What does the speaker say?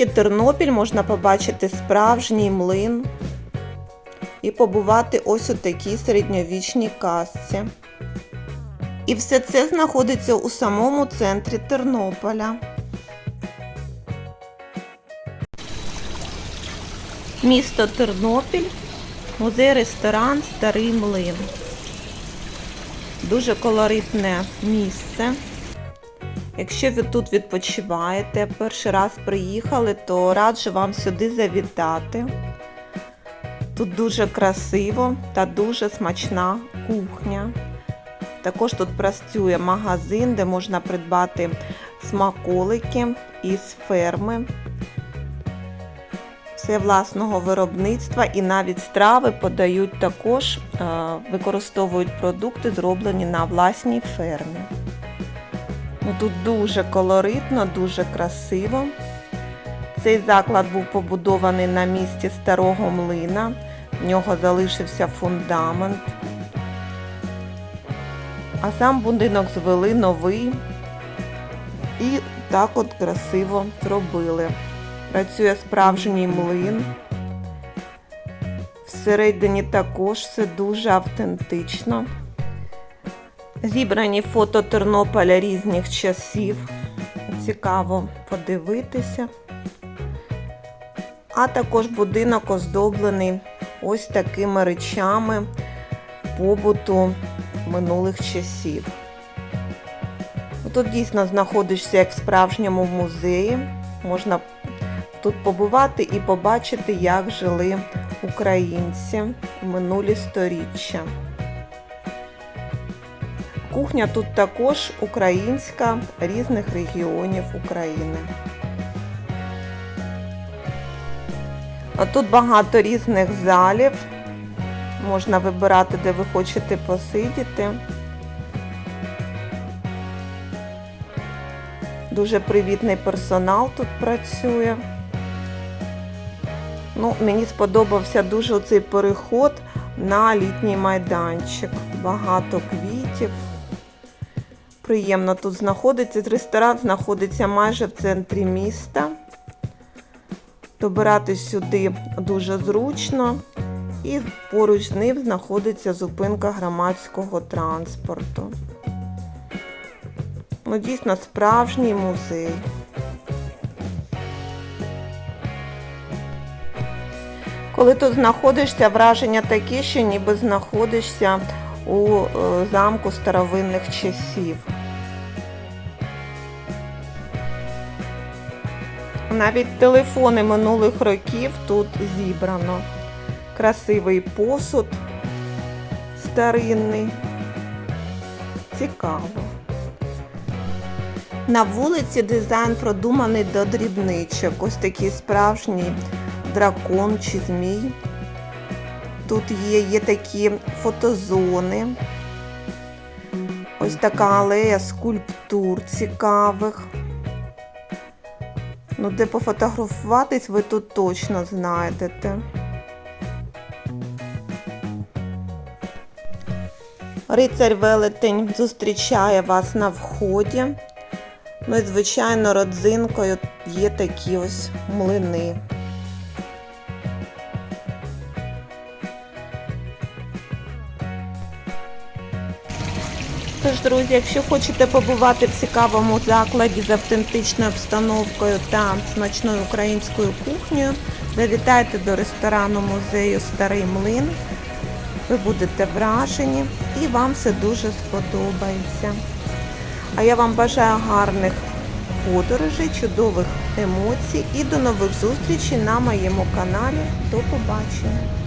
місті Тернопіль можна побачити справжній млин і побувати ось у такій середньовічній касці. І все це знаходиться у самому центрі Тернополя. Місто Тернопіль, музей-ресторан Старий Млин. Дуже колоритне місце. Якщо ви тут відпочиваєте, перший раз приїхали, то раджу вам сюди завітати. Тут дуже красиво та дуже смачна кухня. Також тут працює магазин, де можна придбати смаколики із ферми. Все власного виробництва і навіть страви подають також, е, використовують продукти, зроблені на власній фермі. Ну, Тут дуже колоритно, дуже красиво. Цей заклад був побудований на місці старого млина. В нього залишився фундамент. А сам будинок звели новий і так от красиво зробили. Працює справжній млин. Всередині також все дуже автентично. Зібрані фото Тернополя різних часів. Цікаво подивитися. А також будинок оздоблений ось такими речами побуту минулих часів. Тут дійсно знаходишся як в справжньому музеї. Можна тут побувати і побачити, як жили українці в минулі сторіччя. Кухня тут також українська різних регіонів України. Тут багато різних залів. Можна вибирати, де ви хочете посидіти. Дуже привітний персонал тут працює. Ну, Мені сподобався дуже цей переход на літній майданчик. Багато квітів. Приємно тут знаходиться. Ресторан знаходиться майже в центрі міста. Добиратись сюди дуже зручно. І поруч з ним знаходиться зупинка громадського транспорту. Ну, дійсно справжній музей. Коли тут знаходишся, враження таке, що ніби знаходишся у е, замку старовинних часів. Навіть телефони минулих років тут зібрано. Красивий посуд старинний. Цікаво. На вулиці дизайн продуманий до дрібничок. Ось такий справжній дракон чи змій. Тут є, є такі фотозони. Ось така алея скульптур цікавих. Ну, де пофотографуватись, ви тут точно знайдете. Рицарь велетень зустрічає вас на вході. Ну і, звичайно, родзинкою є такі ось млини. Тож, друзі, якщо хочете побувати в цікавому закладі з автентичною обстановкою та смачною українською кухнею, завітайте до ресторану музею Старий Млин. Ви будете вражені і вам все дуже сподобається. А я вам бажаю гарних подорожей, чудових емоцій і до нових зустрічей на моєму каналі. До побачення!